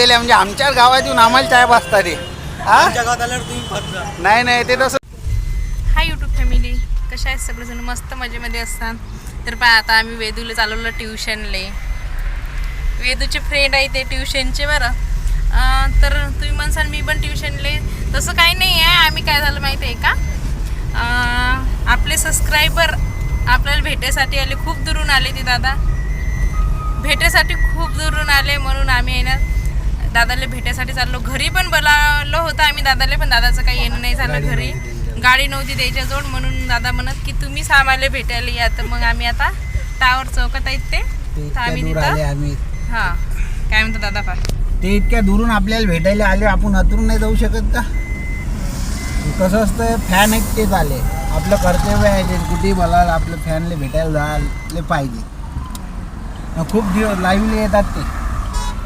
दिल्या म्हणजे आमच्याच गावात येऊन आम्हाला चाय पाजता ते. हा? आमच्या गावात आल्यावर तुम्ही फसला नाही नाही ते तसं हाय यूट्यूब फॅमिली कशा आहेत सगळेजण? मस्त मजेमध्ये असतात. तर पहा आता आम्ही वेदूला चालवलं ट्युशनले. वेदूचे फ्रेंड आहे ते ट्युशनचे बरं. अं, तर तुम्ही म्हणसाल मी पण ट्युशनले. तसं काही नाही आहे. आम्ही काय झालं माहिती आहे का? अं, आपले सबस्क्रायबर आपल्याला भेटायसाठी आले. खूप दुरून आले ते दादा. भेटायसाठी खूप दुरून आले म्हणून आम्ही आहे ना दादाला भेटायसाठी चाललो. घरी पण बोलावलं होतं आम्ही दादाला पण दादाचं काही येणं नाही झालं घरी. गाडी नव्हती द्यायच्या जोड म्हणून दादा म्हणत की तुम्हीच आम्हाला भेटायला या. तर मग आम्ही आता टावर चौकात आहेत ते. तर आम्ही तिथं आम्ही. हां. काय म्हणतो दादा पा ते इतक्या दुरून आपल्याला भेटायला आले आपण अतरून नाही जाऊ शकत का? कसं असतं फॅन आहेत तेच आले. आपलं कर्तव्य आहे ते. कुठेही बोलायला आपलं फॅनले भेटायला जायला पाहिजे. खूप दिवस लाईव्हली येतात ते.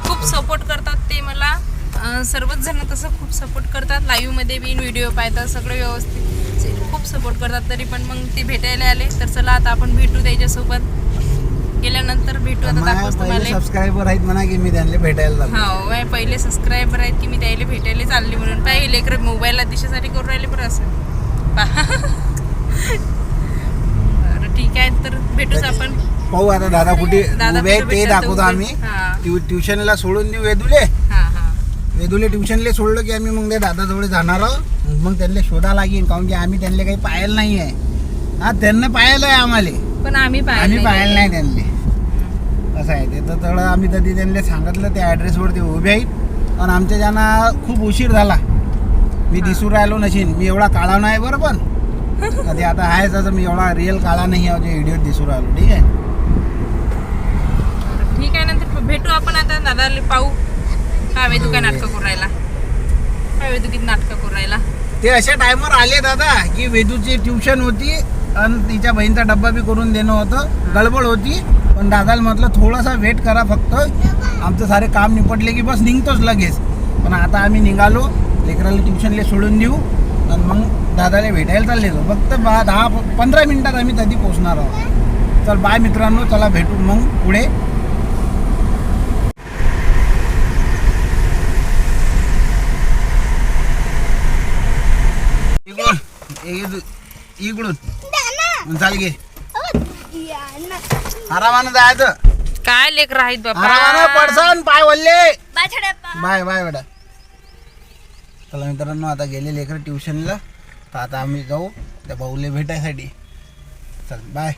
खूप सपोर्ट करतात. ते मला सर्वच जण तसं खूप सपोर्ट करतात. लाईव्हमध्ये बी व्हिडिओ पाहतात सगळं व्यवस्थित खूप सपोर्ट करतात. तरी पण मग ते भेटायला आले तर चला आता आपण भेटू त्याच्यासोबत. गेल्यानंतर भेटू आता दाखवतो पहिले तुम्हाला. सबस्क्रायबर आहेत म्हणा की मी त्यांना भेटायला हो पहिले सबस्क्रायबर आहेत की मी त्याला भेटायला चालली म्हणून. पाहिजे लेकर मोबाईलला दिशेसाठी करून राहिले बरं असं. पहा. बरं ठीक आहे तर भेटूच आपण. पाहू आता दादा कुठे दादा उभे ते दाखवतो. आम्ही. ट्यु- ट्युशनला सोडून देऊ वेदुले वेदुले ट्युशनले सोडलं की आम्ही मग त्या दादाजवळ जाणार आहोत. मग त्यांना शोधा लागेल काऊन की आम्ही त्यांना काही पाहायला नाही आहे हा त्यांना पाहायला आहे आम्हाला. पण आम्ही आम्ही पाहिलं पाहायला नाही त्यांना. असं आहे ते. तर तेवढं आम्ही कधी त्यांना सांगितलं त्या ॲड्रेसवर ते उभे आहेत. आणि आमच्या ज्यांना खूप उशीर झाला. मी दिसून राहिलो नशीन. मी एवढा काळा नाही बरं पण. कधी आता आहे तसं मी एवढा रिअल काळा नाही आहे व्हिडिओ दिसून राहिलो. ठीक आहे? ठीक आहे. नंतर भेटू आपण आता दादाला पाहू. वेदू काय नाटकं करू राहिला. हा वेदू किती नाटकं करू राहिला. ते अशा टायमावर आले दादा की वेदूची ट्युशन होती आणि तिच्या बहिणीचा डब्बा बी करून देणं होतं. गडबड होती. पण दादाला म्हटलं थोडासा वेट करा फक्त. आमचं सारे काम निपटले की बस निघतोच लगेच. पण आता आम्ही निघालो. लेकराला ट्युशनला सोडून देऊ. आणि मग दादाला भेटायला चालले जाऊ फक्त बा दहा पंधरा मिनिटात आम्ही कधी पोचणार आहोत. चल बाय मित्रांनो. चला भेटू मग पुढे इकडून इकडून इकडून चाल आरामानं जायचं काय लेकर आहेत आरामानं बाबा पडसन पाय वल्ले बाय बाय बेटा चला मित्रांनो आता गेले लेकर ट्युशनला तर आता आम्ही जाऊ त्या भाऊले भेटायसाठी चल बाय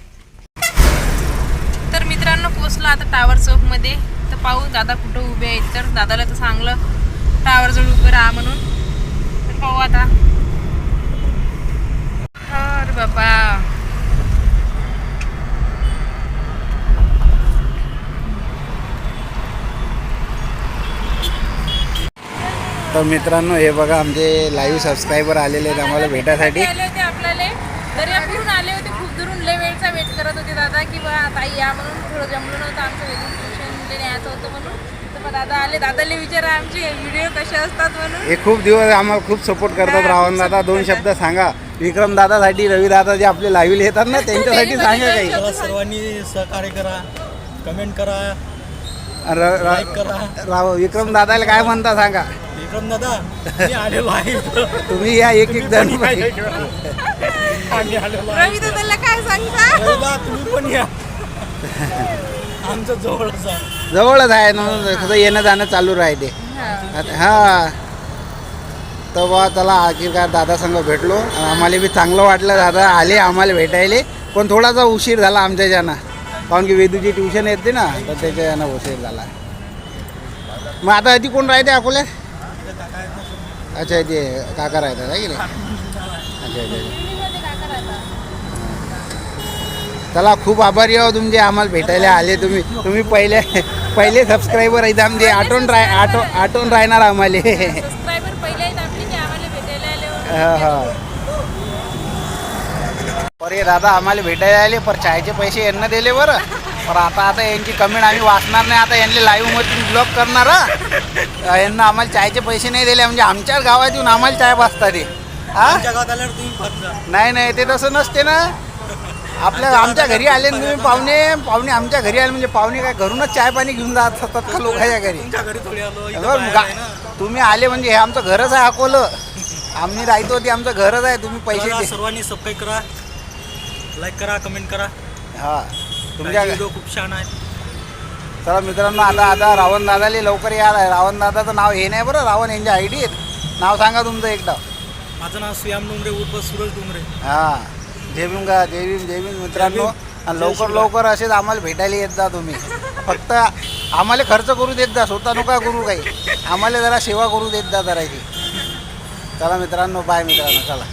तर मित्रांनो पोचलो आता टावर चौकमध्ये तर पाहू दादा कुठं उभे आहेत तर दादाला तर सांगलं टावर जवळ उभं राहा म्हणून तर पाहू आता अरे बाबा. तर मित्रांनो हे बघा आमचे लाईव्ह सबस्क्रायबर आलेले आहेत आम्हाला भेटायसाठी. आले होते आपल्याला. दर्यापूरून आले होते खूप दुरून. लय वेळचा वेट करत होते दादा की बा ताई या म्हणून थोडं जमलं नव्हतं. आमचं वेगळं ट्युशन न्यायचं होतं म्हणून. तर मग दादा आले. दादाला विचारा आमचे व्हिडिओ कसे असतात म्हणून. हे खूप दिवस आम्हाला खूप सपोर्ट करतात रावण दादा दोन शब्द सांगा. विक्रम दादासाठी रवी दादा जे आपले लाईव्ह येतात ना त्यांच्यासाठी सांगा काही. सर्वांनी सहकार्य करा कमेंट करा लाईक राव विक्रम दादाला काय म्हणता सांगा. विक्रम दादा मी आलेलो आहे. इथं. तुम्ही या एक एक जण आम्ही आलेलो आहे. रवी दादाला काय सांगता? रविदा, तुम्ही पण या. आमचं जवळच आहे. जवळच आहे ना कसं येणं जाणं चालू राहते. आता- हा. तर बा त्याला आखिरकार दादा संग भेटलो. आम्हाला बी चांगलं वाटलं दादा आले आम्हाला भेटायले. पण थोडासा उशीर झाला आमच्या ज्यांना कारण की वेदूची ट्युशन येते ना तर त्याच्या यानं उशीर झाला. मग आता ती कोण राहते अकोल्यात? अच्छा ते काका राहतात आहे की नाही? अच्छा अच्छा अच्छा. चला खूप आभारी आहो तुमचे आम्हाला भेटायला आले तुम्ही. तुम्ही पहिले पहिले सबस्क्रायबर आहेत आमचे. आठवण राह आठव आठवण राहणार आम्हाला. हा हा. अरे दादा आम्हाला भेटायला आले पर चायचे पैसे यांना दिले बरं. पर आता आता यांची कमेंट आम्ही वाचणार नाही आता यांनी लाईव्हमध्ये ब्लॉक करणार हा. यांना आम्हाला चायचे पैसे नाही दिले म्हणजे आमच्याच गावात येऊन आम्हाला चाय वाचता ते. आमच्या नाही नाही ते तसं नसते ना. आपल्या आमच्या घरी आले ना तुम्ही पाहुणे पाहुणे आमच्या घरी आले म्हणजे पाहुणे काय घरूनच चाय पाणी घेऊन जात असतात का लोकांच्या घरी. तुम्ही आले म्हणजे हे आमचं घरच आहे अकोलं. आम्ही राहतो ते आमचं घरच आहे तुम्ही पैसे दे. सर्वांनी सबस्क्राईब करा लाईक करा कमेंट करा. हा तुमच्या व्हिडिओ खूप छान आहे. चला मित्रांनो आता आता रावण दादाले लवकर या. रावण दादाचं नाव हे नाही बरं रावण यांच्या आय डी नाव सांगा तुमचं एकदा. माझं नाव सुयाम डोंगरे उर्फ सूरज डोंगरे. हा जय भीम का जय भीम जय भीम मित्रांनो. आणि लवकर. लवकर असेच आम्हाला भेटायला येत जा तुम्ही. फक्त आम्हाला खर्च करू देत जा स्वतः नका करू काही. आम्हाला जरा सेवा करू देत जा जराची चला मित्रांनो बाय मित्रांनो चला.